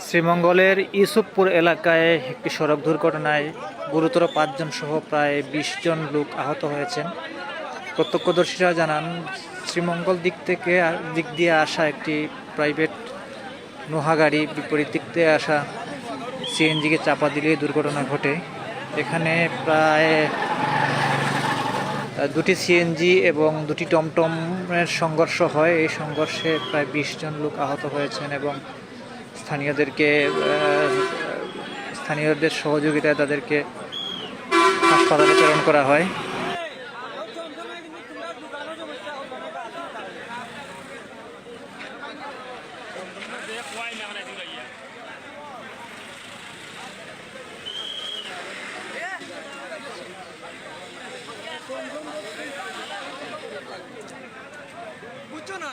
শ্রীমঙ্গলের ইউসুফপুর এলাকায় একটি সড়ক দুর্ঘটনায় গুরুতর পাঁচজন সহ প্রায় বিশ জন লোক আহত হয়েছেন। প্রত্যক্ষদর্শীরা জানান, শ্রীমঙ্গল দিক থেকে দিক দিয়ে আসা একটি প্রাইভেট নোহা গাড়ি বিপরীত দিক দিয়ে আসা সিএনজিকে চাপা দিলে দুর্ঘটনা ঘটে। এখানে প্রায় দুটি সিএনজি এবং দুটি টমটমের সংঘর্ষ হয়। এই সংঘর্ষে প্রায় বিশ জন লোক আহত হয়েছেন এবং স্থানীয়দেরকে স্থানীয়দের সহযোগিতায় তাদেরকে হাসপাতালে প্রেরণ করা হয়। বুঝছ না?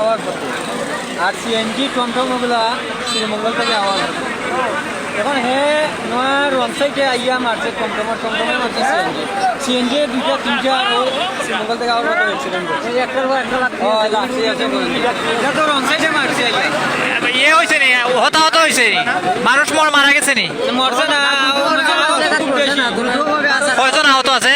আওয়ার হতো। আর সিএনজি টমটম ওগুলা শ্রীমঙ্গল থেকে আওয়ার হতো। এখন হে নয় রনসাইটে আইয়া মারছে টমটমের টমটমে মারছে সিএনজি সিএনজি দুইটা তিনটা ও শ্রীমঙ্গল থেকে আওয়ার হতো মারছে ইয়ে হতাহত হয়েছে মানুষ মর মারা গেছে নি? মরছে না কয়জন আহত আছে?